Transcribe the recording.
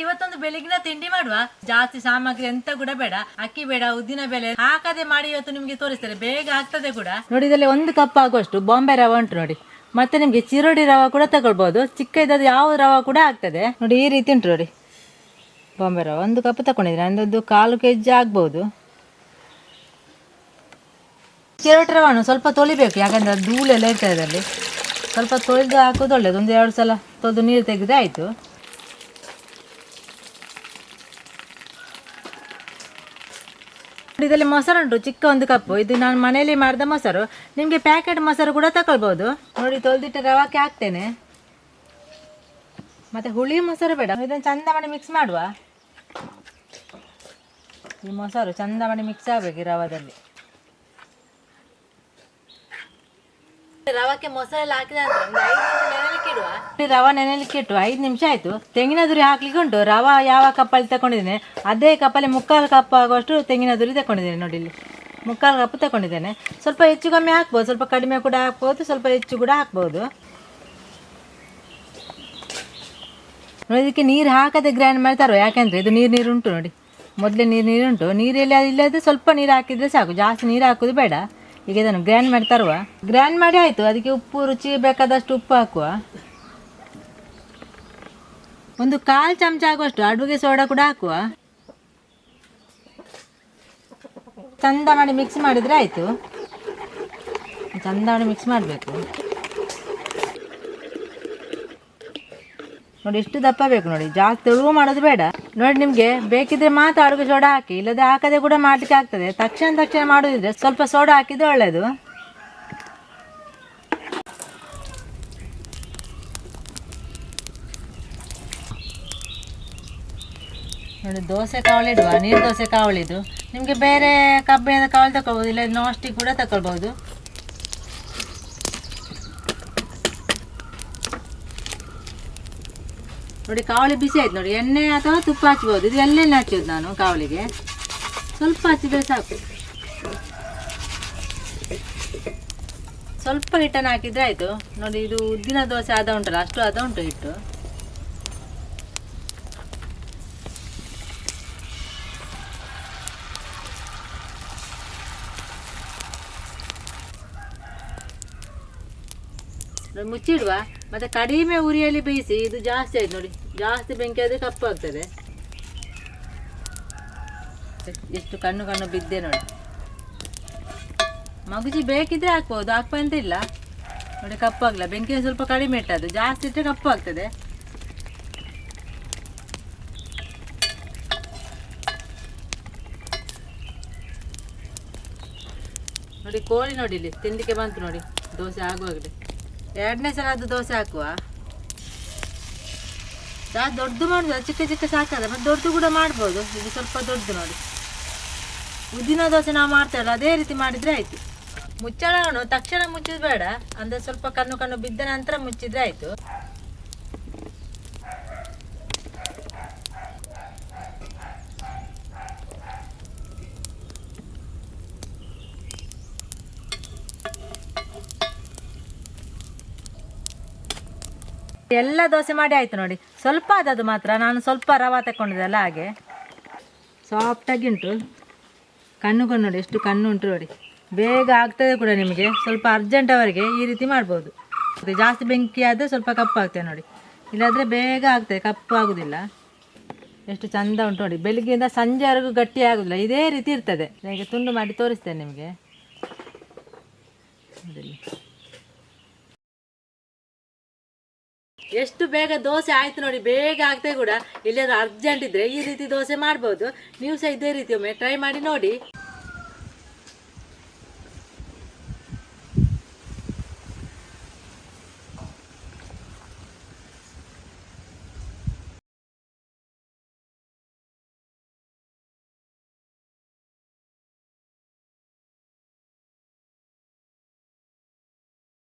ಇವತ್ತೊಂದು ಬೆಳಿಗ್ಗೆ ತಿಂಡಿ ಮಾಡುವ? ಜಾಸ್ತಿ ಸಾಮಗ್ರಿ ಎಂತ ಕೂಡ ಬೇಡ. ಅಕ್ಕಿ ಬೇಡ, ಉದ್ದಿನ ಬೆಲೆ ಹಾಕದೆ ಮಾಡಿ ಇವತ್ತು ನಿಮ್ಗೆ ತೋರಿಸ್ತಾರೆ ಬೇಗ ಆಗ್ತದೆ ಕೂಡ. ನೋಡಿ, ಇದರಲ್ಲಿ ಒಂದು ಕಪ್ ಆಗುವಷ್ಟು ಬಾಂಬೆ ರವೆ ಉಂಟು ನೋಡಿ. ಮತ್ತೆ ನಿಮ್ಗೆ ಚಿರೋಡಿ ರವೆ ಕೂಡ ತಗೊಳ್ಬಹುದು ಚಿಕ್ಕ ಇದ್ದದ್ದು ಯಾವ ರವೆ ಕೂಡ ಆಗ್ತದೆ. ನೋಡಿ, ಈ ರೀತಿ ಉಂಟು ನೋಡಿ. ಬಾಂಬೆ ರವೆ. ಒಂದು ಕಪ್ ತಗೊಂಡಿದ್ರೆ ಅಂದದ್ದು ಕಾಲು ಕೆ ಜಿ ಆಗ್ಬಹುದು ಚಿರೋಟಿ ರವನ್ನು ಸ್ವಲ್ಪ ತೊಳಿಬೇಕು. ಯಾಕಂದ್ರೆ ಧೂಳೆಲ್ಲ ಇರ್ತದೆ ಅದರಲ್ಲಿ. ಸ್ವಲ್ಪ ತೊಳೆದು ಹಾಕೋದು ಒಳ್ಳೇದು. ಒಂದು ಎರಡು ಸಲ ತೊಳೆದು ನೀರು ತೆಗೆದ್ರೆ ಆಯಿತು. ಇದರಲ್ಲಿ ಮೊಸರು ಉಂಟು, ಚಿಕ್ಕ ಒಂದು ಕಪ್ಪು. ಇದು ನಾನು ಮನೆಯಲ್ಲಿ ಮಾಡಿದ ಮೊಸರು. ನಿಮಗೆ ಪ್ಯಾಕೆಟ್ ಮೊಸರು ಕೂಡ ತಗೊಳ್ಬೋದು ನೋಡಿ, ತೊಳೆದಿಟ್ಟು ರವಾಕ್ಕೆ ಹಾಕ್ತೇನೆ. ಮತ್ತೆ ಹುಳಿ ಮೊಸರು ಬೇಡ. ಇದನ್ನು ಚಂದ ಮಾಡಿ ಮಿಕ್ಸ್ ಮಾಡುವ. ಈ ಮೊಸರು ಚಂದ ಮಾಡಿ ಮಿಕ್ಸ್ ಆಗಬೇಕು ಈ ರವದಲ್ಲಿ. ರವಕ್ಕೆ ಮೊಸರೆಲ್ಲ ಹಾಕಿದ ರವ ನೆನೆಲಿಕ್ಕೆ ಇಟ್ಟು ಐದು ನಿಮಿಷ ಆಯ್ತು. ತೆಂಗಿನ ದುರಿ ಹಾಕ್ಲಿಕ್ಕೆ ಉಂಟು. ರವ ಯಾವ ಕಪ್ಪಲ್ಲಿ ತಗೊಂಡಿದ್ದೇನೆ ಅದೇ ಕಪ್ಪಲ್ಲಿ ಮುಕ್ಕಾಲು ಕಪ್ ಆಗುವಷ್ಟು ತೆಂಗಿನ ದುರಿ ತಗೊಂಡಿದ್ದೇನೆ ನೋಡಿ ಇಲ್ಲಿ. ಮುಕ್ಕಾಲು ಕಪ್ ತಗೊಂಡಿದ್ದೇನೆ ಸ್ವಲ್ಪ ಹೆಚ್ಚು ಕಮ್ಮಿ ಹಾಕ್ಬೋದು. ಸ್ವಲ್ಪ ಕಡಿಮೆ ಕೂಡ ಹಾಕ್ಬೋದು. ಸ್ವಲ್ಪ ಹೆಚ್ಚು ಕೂಡ ಹಾಕ್ಬೋದು. ನೋಡಿ, ಇದಕ್ಕೆ ನೀರು ಹಾಕದೆ ಗ್ರೈಂಡ್ ಮಾಡ್ತಾರೋ ಯಾಕೆಂದರೆ ಇದು ನೀರು ನೀರು ಉಂಟು ನೋಡಿ. ಮೊದಲೇ ನೀರು ನೀರು ಉಂಟು. ನೀರಲ್ಲಿ ಇಲ್ಲದೆ ಸ್ವಲ್ಪ ನೀರು ಹಾಕಿದ್ರೆ ಸಾಕು. ಜಾಸ್ತಿ ನೀರು ಹಾಕೋದು ಬೇಡ. ಈಗ ಇದನ್ನು ಗ್ರ್ಯಾಂಡ್ ಮಾಡಿ ತರುವ. ಗ್ರ್ಯಾಂಡ್ ಮಾಡಿ ಆಯಿತು. ಅದಕ್ಕೆ ಉಪ್ಪು, ರುಚಿ, ಬೇಕಾದಷ್ಟು ಉಪ್ಪು ಹಾಕುವ. ಒಂದು ಕಾಲು ಚಮಚ ಆಗುವಷ್ಟು ಅಡುಗೆ ಸೋಡಾ ಕೂಡ ಹಾಕುವ. ಚಂದ ಮಾಡಿ ಮಿಕ್ಸ್ ಮಾಡಿದರೆ ಆಯಿತು. ಚಂದ ಮಾಡಿ ಮಿಕ್ಸ್ ಮಾಡಬೇಕು. ನೋಡಿ ಎಷ್ಟು ದಪ್ಪ ಬೇಕು ನೋಡಿ. ಜಾಸ್ತಿ ತೆಳುವು ಮಾಡೋದು ಬೇಡ. ನೋಡಿ, ನಿಮಗೆ ಬೇಕಿದ್ರೆ ಮಾತ್ರ ಅಡುಗೆ ಸೋಡಾ ಹಾಕಿ, ಇಲ್ಲದೆ ಹಾಕದೆ ಕೂಡ ಮಾಡ್ಲಿಕ್ಕೆ ಆಗ್ತದೆ. ತಕ್ಷಣ ತಕ್ಷಣ ಮಾಡೋದಿದ್ರೆ ಸ್ವಲ್ಪ ಸೋಡಾ ಹಾಕಿದ್ರೆ ಒಳ್ಳೆಯದು ನೋಡಿ, ದೋಸೆ ಕಾವಳಿಡುವ ನೀರು ದೋಸೆ ಕಾವಳಿದು ನಿಮಗೆ ಬೇರೆ ಕಬ್ಬಿಣದ ಕಾವಳಿ ತಗೊಳ್ಬೋದು ಇಲ್ಲ ನಾಸ್ಟಿಕ್ ಸ್ಟಿಕ್ ಕೂಡ ತಗೊಳ್ಬೋದು ನೋಡಿ ಕಾವಳಿ ಬಿಸಿ ಆಯ್ತು ನೋಡಿ, ಎಣ್ಣೆ ಅಥವಾ ತುಪ್ಪ ಹಚ್ಬೋದು. ಇದು ಎಲ್ಲ ಹಚ್ಚೋದು ನಾನು ಕಾವಳಿಗೆ ಸ್ವಲ್ಪ ಹಚ್ಚಿದ್ರೆ ಸಾಕು. ಸ್ವಲ್ಪ ಹಿಟ್ಟನ್ನು ಹಾಕಿದ್ರೆ ಆಯಿತು. ನೋಡಿ, ಇದು ಉದ್ದಿನ ದೋಸೆ ಆದ ಉಂಟಲ್ಲ, ಅಷ್ಟು ಆದ ಉಂಟು ಹಿಟ್ಟು. ಮುಚ್ಚಿಡುವ. ಮತ್ತೆ ಕಡಿಮೆ ಉರಿಯಲ್ಲಿ ಬೇಯಿಸಿ, ಇದು ಜಾಸ್ತಿ ಆಯ್ತು ನೋಡಿ. ಜಾಸ್ತಿ ಬೆಂಕಿ ಆದರೆ ಕಪ್ಪು ಆಗ್ತದೆ. ಎಷ್ಟು ಕಣ್ಣು ಕಣ್ಣು ಬಿದ್ದೆ ನೋಡಿ. ಮಗುಜಿ ಬೇಕಿದ್ರೆ ಹಾಕ್ಬೋದು ಹಾಕುವ ಅಂತ ಇಲ್ಲ. ನೋಡಿ, ಕಪ್ಪು ಆಗಲ್ಲ ಬೆಂಕಿ ಸ್ವಲ್ಪ ಕಡಿಮೆ ಇಟ್ಟದ್ದು. ಜಾಸ್ತಿ ಇಟ್ಟರೆ ಕಪ್ಪು ಆಗ್ತದೆ. ನೋಡಿ, ಕೋಳಿ ನೋಡಿ ಇಲ್ಲಿ. ತಿಂದಿಕ್ಕೆ ಬಂತು ನೋಡಿ. ದೋಸೆ ಆಗುವಾಗಲೇ. ಎರಡನೇ ಸಲ ಅದು ದೋಸೆ ಹಾಕುವ? ಜಾಸ್ತಿ ದೊಡ್ಡದು ಮಾಡುದು, ಚಿಕ್ಕ ಚಿಕ್ಕ ಸಾಕಲ್ಲ ಮತ್ತೆ ದೊಡ್ಡದು ಕೂಡ ಮಾಡ್ಬೋದು. ಇದು ಸ್ವಲ್ಪ ದೊಡ್ಡದು ನೋಡಿ. ಉದ್ದಿನ ದೋಸೆ ನಾವು ಮಾಡ್ತೇವಲ್ಲ, ಅದೇ ರೀತಿ ಮಾಡಿದ್ರೆ ಆಯ್ತು. ಮುಚ್ಚಳವನ್ನು ತಕ್ಷಣ ಮುಚ್ಚಿದ್ ಬೇಡ. ಅಂದ್ರೆ ಸ್ವಲ್ಪ ಕಣ್ಣು ಕಣ್ಣು ಬಿದ್ದ ನಂತರ ಮುಚ್ಚಿದ್ರೆ ಆಯ್ತು. ಎಲ್ಲ ದೋಸೆ ಮಾಡಿ ಆಯ್ತು ನೋಡಿ. ಸ್ವಲ್ಪ ಆದದ್ದು ಮಾತ್ರ. ನಾನು ಸ್ವಲ್ಪ ರವೆ ತಗೊಂಡಿದ್ದಲ್ಲ ಹಾಗೆ. ಸಾಫ್ಟಾಗಿ ಉಂಟು. ಕಣ್ಣು ಕಣ್ಣು ನೋಡಿ ಎಷ್ಟು ಕಣ್ಣು ಉಂಟು ನೋಡಿ. ಬೇಗ ಆಗ್ತದೆ ಕೂಡ ನಿಮಗೆ. ಸ್ವಲ್ಪ ಅರ್ಜೆಂಟ್ ಅವರಿಗೆ ಈ ರೀತಿ ಮಾಡ್ಬೋದು. ಮತ್ತೆ ಜಾಸ್ತಿ ಬೆಂಕಿ ಆದರೆ ಸ್ವಲ್ಪ ಕಪ್ಪು ಆಗ್ತದೆ ನೋಡಿ. ಇಲ್ಲಾದರೆ ಬೇಗ ಆಗ್ತದೆ. ಕಪ್ಪು ಆಗೋದಿಲ್ಲ. ಎಷ್ಟು ಚಂದ ಉಂಟು ನೋಡಿ. ಬೆಳಿಗ್ಗೆಯಿಂದ ಸಂಜೆವರೆಗೂ ಗಟ್ಟಿ ಆಗೋದಿಲ್ಲ. ಇದೇ ರೀತಿ ಇರ್ತದೆ. ನನಗೆ ತುಂಡು ಮಾಡಿ ತೋರಿಸ್ತೇನೆ ನಿಮಗೆ. ಎಷ್ಟು ಬೇಗ ದೋಸೆ ಆಯ್ತು ನೋಡಿ, ಬೇಗ ಆಗ್ತದೆ ಕೂಡ ಇಲ್ಲಾದ್ರೂ ಅರ್ಜೆಂಟ್ ಇದ್ರೆ ಈ ರೀತಿ ದೋಸೆ ಮಾಡ್ಬೋದು. ನೀವು ಸಹ ಇದೇ ರೀತಿ ಒಮ್ಮೆ ಟ್ರೈ ಮಾಡಿ ನೋಡಿ.